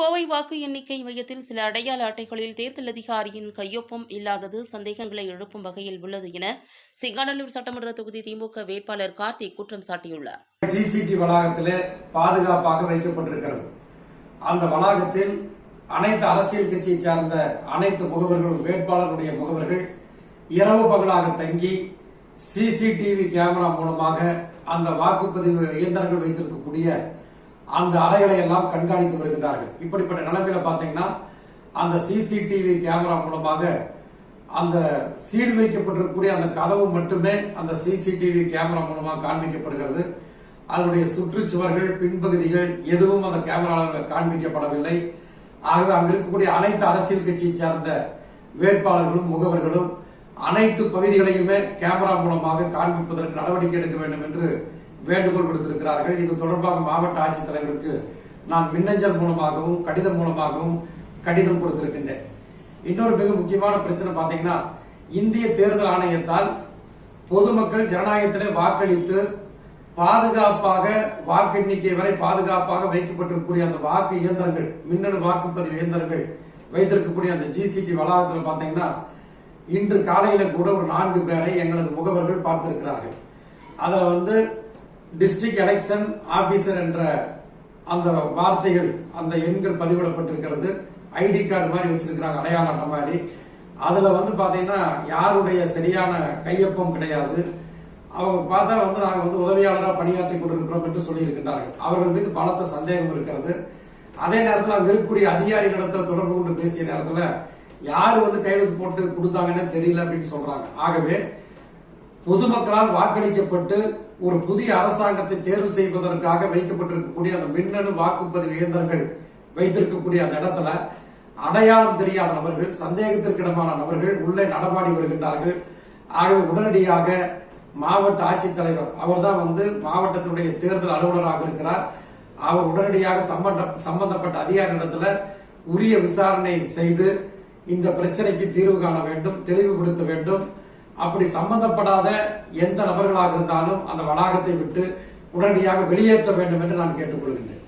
கோவை வாக்கு எண்ணிக்கை மையத்தில் சில அடையாள அட்டைகளில் தேர்தல் அதிகாரியின் கையொப்பம் இல்லாதது சந்தேகங்களை எழுப்பும் வகையில் உள்ளது என சிங்காநல்லூர் சட்டமன்ற தொகுதி திமுக வேட்பாளர் கார்த்திக் குற்றம் சாட்டியுள்ளார். ஜிசிடி வளாகத்திலே பாதுகாப்பாக வைக்கப்பட்டிருக்கிறது. அந்த வளாகத்தில் அனைத்து அரசியல் கட்சியை சார்ந்த அனைத்து முகவர்களும் வேட்பாளருடைய முகவர்கள் இரவு பகலாக தங்கி சிசிடிவி கேமரா மூலமாக அந்த வாக்குப்பதிவு இயந்திரங்கள் வைத்திருக்கக்கூடிய அந்த அறைகளை எல்லாம் கண்காணித்து வருகின்றார்கள். இப்படிப்பட்ட நிலைமையில பாத்தீங்கன்னா அந்த சிசிடிவி கேமரா மூலமாக அந்த சீல் வைக்கப்பட்டிருக்கக்கூடிய அந்த கதவு மட்டுமே அந்த சிசிடிவி கேமரா மூலமாக காண்பிக்கப்படுகிறது. அதனுடைய சுற்றுச்சுவர்கள் பின்பகுதிகள் எதுவும் அந்த கேமராவில் காண்பிக்கப்படவில்லை. ஆகவே அங்க இருக்கக்கூடிய அனைத்து அரசியல் கட்சியை சார்ந்த வேட்பாளர்களும் முகவர்களும் அனைத்து பகுதிகளையுமே கேமரா மூலமாக காண்பிப்பதற்கு நடவடிக்கை எடுக்க வேண்டும் என்று வேண்டுகோள் விடுத்திருக்கிறார்கள். இது தொடர்பாக மாவட்ட ஆட்சித்தலைவருக்கு நான் மின்னஞ்சல் மூலமாகவும் கடிதம் மூலமாகவும் கடிதம் கொடுத்திருக்கின்றேன். இன்னொரு மிக முக்கியமான பிரச்சனை பார்த்தீங்கன்னா இந்திய தேர்தல் ஆணையத்தால் பொதுமக்கள் ஜனநாயகத்திலே வாக்களித்து பாதுகாப்பாக வாக்கு எண்ணிக்கை வரை பாதுகாப்பாக வைக்கப்பட்டிருக்கக்கூடிய அந்த வாக்கு இயந்திரங்கள் மின்னணு வாக்குப்பதிவு இயந்திரங்கள் வைத்திருக்கக்கூடிய அந்த ஜிசிடி வளாகத்தில் பார்த்தீங்கன்னா இன்று காலையில கூட ஒரு நான்கு பேரை எங்களது முகவர்கள் பார்த்திருக்கிறார்கள். அதில் வந்து டிஸ்ட்ரிக்ட் எலெக்ஷன் ஆபீசர் என்ற அந்த வார்த்தைகள் அந்த எண்கள் பதிவிடப்பட்டிருக்கிறது. ஐடி கார்டு மாதிரி வச்சிருக்கிறாங்க அடையாள அட்டை மாதிரி. அதுல வந்து பாத்தீங்கன்னா யாருடைய சரியான கையொப்பம் கிடையாது. அவங்க பார்த்தா வந்து நாங்கள் வந்து உதவியாளராக பணியாற்றி கொண்டிருக்கிறோம் என்று சொல்லியிருக்கின்றார்கள். அவர்கள் மீது பலத்த சந்தேகம் இருக்கிறது. அதே நேரத்தில் அங்கே இருக்கக்கூடிய அதிகாரிகளிடத்தில் தொடர்பு கொண்டு பேசிய நேரத்தில் யார் வந்து கையெழுத்து போட்டு கொடுத்தாங்கன்னு தெரியல அப்படின்னு சொல்றாங்க. ஆகவே பொதுமக்களால் வாக்களிக்கப்பட்டு ஒரு புதிய அரசாங்கத்தை தேர்வு செய்வதற்காக வைக்கப்பட்டிருக்கக்கூடிய அந்த மின்னணு வாக்குப்பதிவு இயந்திரங்கள் வைத்திருக்கக்கூடிய அந்த இடத்துல அடையாளம் தெரியாத நபர்கள் சந்தேகத்திற்கிடமான நபர்கள் உள்ளே நடமாடி வருகின்றார்கள். ஆகவே உடனடியாக மாவட்ட ஆட்சித்தலைவர் அவர்தான் வந்து மாவட்டத்தினுடைய தேர்தல் அலுவலராக இருக்கிறார். அவர் உடனடியாக சம்பந்த சம்பந்தப்பட்ட அதிகாரிகளிடத்துல உரிய விசாரணை செய்து இந்த பிரச்சனைக்கு தீர்வு காண வேண்டும் தெளிவுபடுத்த வேண்டும். அப்படி சம்பந்தப்படாத எந்த நபர்களாக இருந்தாலும் அந்த வளாகத்தை விட்டு உடனடியாக வெளியேற்ற வேண்டும் என்று நான் கேட்டுக்கொள்கின்றேன்.